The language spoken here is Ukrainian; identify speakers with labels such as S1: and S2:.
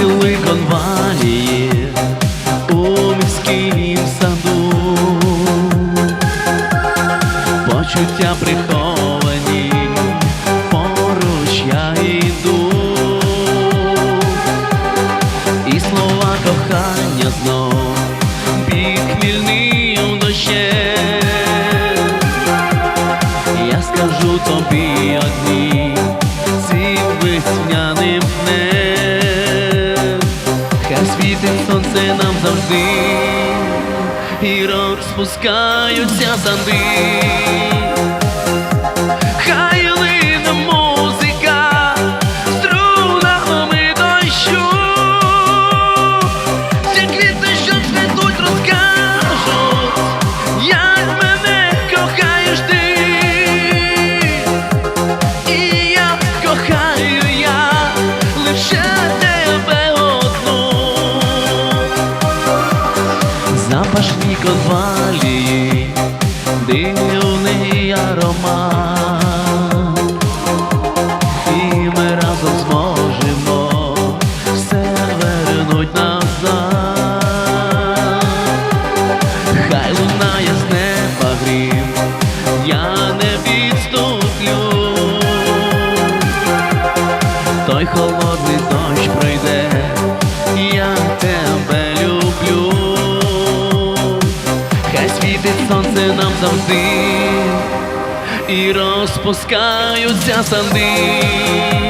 S1: Зацвіли конвалії у міськім саду, почуття приховані, поруч я йду, і слова кохання знов під хмільним дощем. Я скажу тобі одні світить сонце нам завжди, і розпускаються санди. Хай лунає з неба грім, я не відступлю. Той холодний дощ пройде, я тебе люблю. Хай світить сонце нам завжди і розпускаються санди.